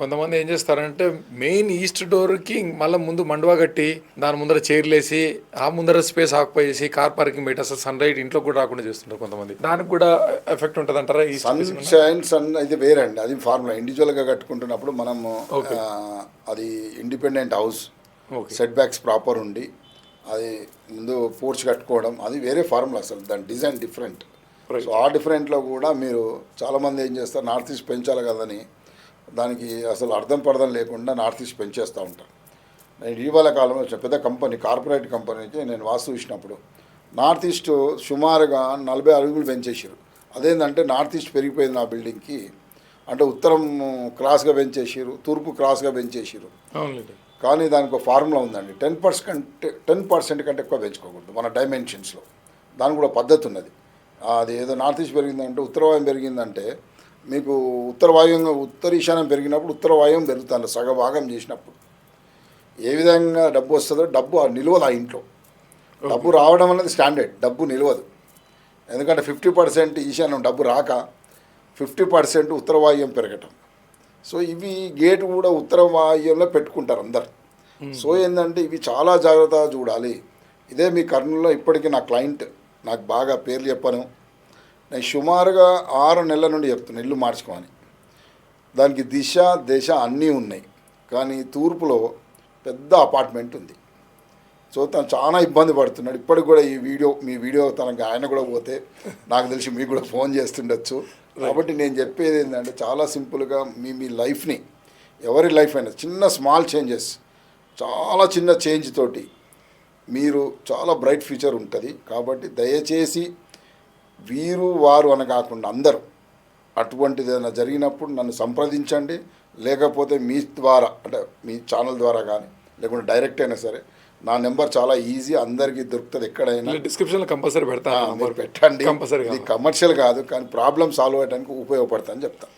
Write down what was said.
కొంతమంది ఏం చేస్తారంటే మెయిన్ ఈస్ట్ డోర్కి మళ్ళీ ముందు మండువా కట్టి దాని ముందర చైర్లేసి ఆ ముందర స్పేస్ ఆక్యుపై చేసి కార్ పార్కింగ్ పెట్టి అసలు సన్ లైట్ ఇంట్లో కూడా రాకుండా చేస్తుంటారు కొంతమంది. దానికి కూడా ఎఫెక్ట్ ఉంటుంది అంటారా ఈ సన్ షైన్ సన్ అయితే వేరే అండి అది ఫార్ములా. ఇండివిజువల్గా కట్టుకుంటున్నప్పుడు మనము అది independent house. Set backs proper ఉండి అది ముందు పోర్చ్ కట్టుకోవడం అది వేరే ఫార్ములా అసలు. దాని డిజైన్ డిఫరెంట్. సో ఆ డిఫరెంట్లో కూడా మీరు చాలామంది ఏం చేస్తారు? నార్త్ ఈస్ట్ పెంచాలి కదని దానికి అసలు అర్థం పర్థం లేకుండా నార్త్ ఈస్ట్ పెంచేస్తూ ఉంటారు నేను ఇటీవల కాలంలో పెద్ద కంపెనీ కార్పొరేట్ కంపెనీకి నేను వాస్తు చూసినప్పుడు నార్త్ ఈస్ట్ సుమారుగా నలభై అడుగులు పెంచేసారు అదేంటంటే నార్త్ ఈస్ట్ పెరిగిపోయింది నా బిల్డింగ్కి. అంటే ఉత్తరం క్రాస్గా పెంచేసారు తూర్పు క్రాస్గా పెంచేసారు కానీ దానికి ఒక ఫార్ములా ఉందండి. టెన్ పర్సెంట్ కంటే టెన్ పర్సెంట్ కంటే ఎక్కువ పెంచుకోకూడదు మన డైమెన్షన్స్లో. దానికి కూడా పద్ధతి ఉన్నది. అది ఏదో నార్త్ ఈస్ట్ పెరిగిందంటే ఉత్తర వాయుం పెరిగిందంటే మీకు ఉత్తర వాయుం ఉత్తర ఈశాన్యం పెరిగినప్పుడు ఉత్తర వాయుం పెరుగుతుంది సగభాగం చేసినప్పుడు. ఏ విధంగా డబ్బు వస్తుందో డబ్బు నిలవదు ఆ ఇంట్లో. డబ్బు రావడం అనేది స్టాండర్డ్ డబ్బు నిలవదు. ఎందుకంటే ఫిఫ్టీ పర్సెంట్ ఈశాన్యం డబ్బు రాక ఫిఫ్టీ పర్సెంట్ ఉత్తర వాయుం పెరగటం. సో ఇవి గేట్ కూడా ఉత్తర వాయువ్యంలో పెట్టుకుంటారు అందరు. సో ఏంటంటే ఇవి చాలా జాగ్రత్తగా చూడాలి. ఇదే మీ కర్నూలులో ఇప్పటికీ నా క్లయింట్ నాకు బాగా పేర్లు చెప్పను. నేను సుమారుగా ఆరు నెలల నుండి చెప్తున్నాను ఇల్లు మార్చుకోమని. దానికి దిశ దశ అన్నీ ఉన్నాయి. కానీ తూర్పులో పెద్ద అపార్ట్మెంట్ ఉంది. సో తను చాలా ఇబ్బంది పడుతున్నాడు. ఇప్పటికి కూడా ఈ వీడియో మీ వీడియో తనకి ఆయన కూడా పోతే నాకు తెలిసి మీకు కూడా ఫోన్ చేస్తుండొచ్చు. కాబట్టి నేను చెప్పేది ఏంటంటే చాలా సింపుల్గా మీ మీ లైఫ్ని ఎవరి లైఫ్ అయినా చిన్న స్మాల్ చేంజెస్ చాలా చిన్న చేంజ్ తోటి మీరు చాలా బ్రైట్ ఫ్యూచర్ ఉంటుంది. కాబట్టి దయచేసి వీరు వారు అని కాకుండా అందరూ అటువంటిది ఏదైనా జరిగినప్పుడు నన్ను సంప్రదించండి. లేకపోతే మీ ద్వారా అంటే మీ ఛానల్ ద్వారా కానీ లేకుంటే డైరెక్ట్ అయినా సరే నా నెంబర్ చాలా ఈజీ అందరికీ దొరుకుతుంది ఎక్కడైనా. డిస్క్రిప్షన్లో కంపల్సరీ పెడతా ఆ, మీరు పెట్టండి. కంపల్సరీ ఇది కమర్షియల్ కాదు కానీ ప్రాబ్లమ్ సాల్వ్ అయ్యడానికి ఉపయోగపడుతుందని చెప్తాను.